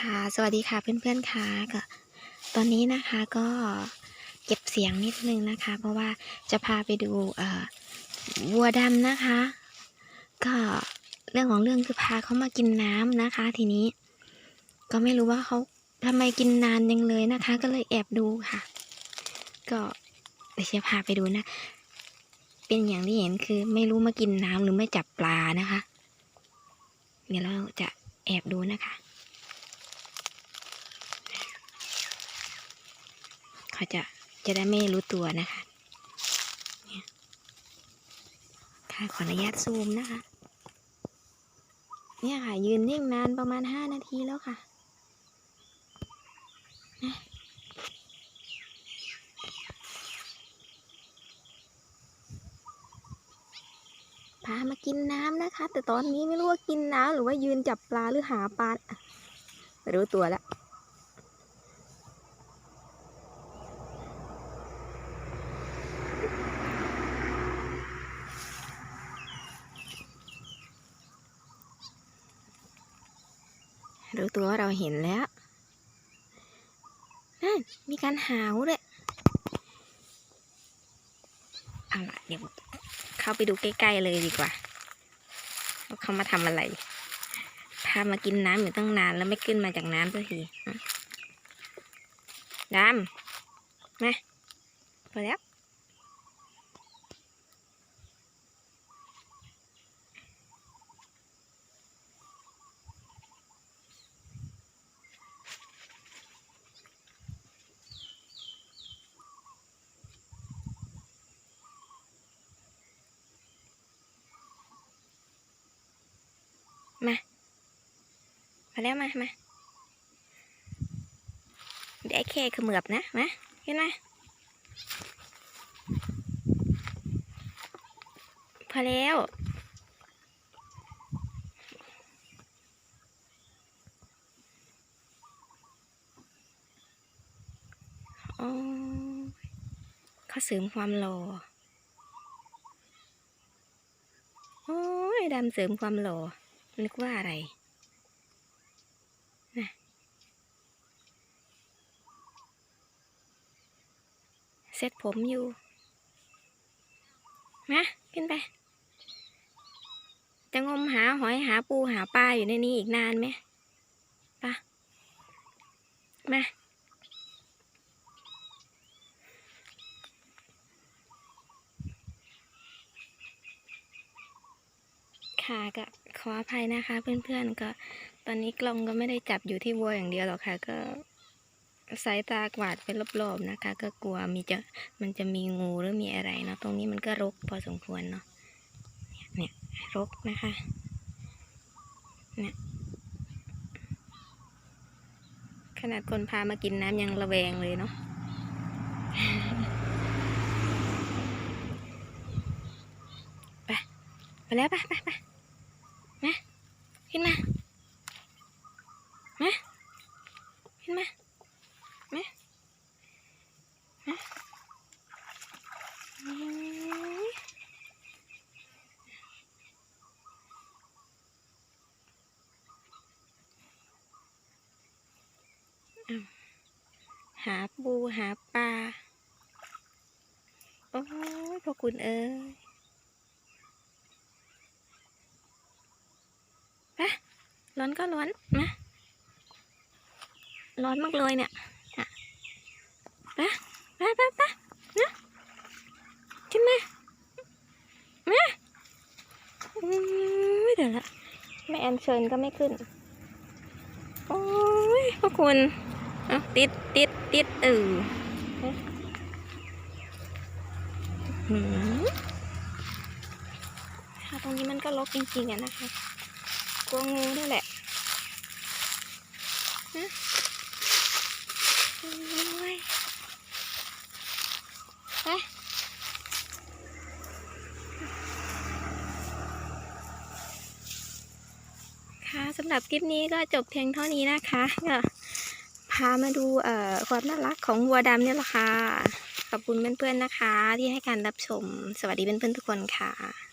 ค่ะ สวัสดีค่ะเพื่อนๆค่ะก็ตอนนี้นะคะก็เก็บเสียงนิดนึงนะคะ เพราะว่าจะพาไปดูเอ่อวัวดำนะคะ ก็เรื่องของเรื่องคือพาเขามากินน้ำนะคะ ทีนี้ ก็ไม่รู้ว่าเขาทำไมกินนานยังเลยนะคะ ก็เลยแอบดูค่ะ ก็เดี๋ยวจะพาไปดูนะ เป็นอย่างที่เห็นคือไม่รู้มากินน้ำหรือไม่จับปลานะคะ เดี๋ยวเราจะแอบดูนะคะ เขาจะจะได้ไม่รู้ตัวนะคะเนี่ยค่ะขออนุญาตซูมนะคะ เนี่ยค่ะ ยืนนิ่งนานประมาณห้านาทีแล้วค่ะนะพามากินน้ำนะคะ แต่ตอนนี้ไม่รู้ว่ากินน้ำหรือว่ายืนจับปลาหรือหาปลารู้ตัวแล้ว รู้ตัวว่าเราเห็นแล้วนั่นมีการหาวด้วยเอาล่ะเดี๋ยวเข้าไปดูใกล้ๆเลยดีกว่าว่าเขามาทำอะไร พามากินน้ำอยู่ตั้งนานแล้วไม่ขึ้นมาจากน้ำสักทีอะดำมาพอแล้ว มาพอแล้วมามาเดี๋ยวไอ้เคเขมือบนะมาขึ้นมาพอแล้วอ๋อเขาเสริมความหล่อ โอ้ยดำเสริมความหล่อ นึกว่าอะไรนะเซ็ตผมอยู่มาขึ้นไป จะงมหาหอยหาปูหาปลาอยู่ในนี้อีกนานไหมปะมาค่ะก็ ขออภัยนะคะ เพื่อนๆก็ ตอนนี้กล้องก็ไม่ได้จับอยู่ที่วัวอย่างเดียวหรอกค่ะ ก็สายตากวาดไปรอบๆนะคะ ก็กลัวมีจะมันจะมีงูหรือมีอะไรเนาะตรงนี้มันก็รกพอสมควรเนาะเนี่ยเนี่ยรกนะคะเนี่ยขนาดคนพามากินน้ำยังระแวงเลยเนาะไปไปแล้วไปไปไป มาขึ้นมามาขึ้นมามามาหาปูหาปลา โอ้ยพวกคุณเอ้ย ร้ อนก็ร้อนนะร้อนมากเลยเนี่ยอะไปไปไปไปนะขึ้นมามาอุ้ยเดี๋ยวละแม่แอนเชิญก็ไม่ขึ้น โอ้ยพวกคุณเอาติดติดติดเออค่ะตรงนี้มันก็รกจริงๆอะนะคะกลัวงูด้วยแหละโอ้ยไปค่ะสำหรับคลิปนี้ก็จบเพียงเท่านี้นะคะก็พามาดูเอ่อความน่ารักของวัวดำเนี่ยแหละค่ะ ขอบคุณเพื่อนๆนะคะ ที่ให้การรับชม สวัสดีเพื่อนๆทุกคนค่ะ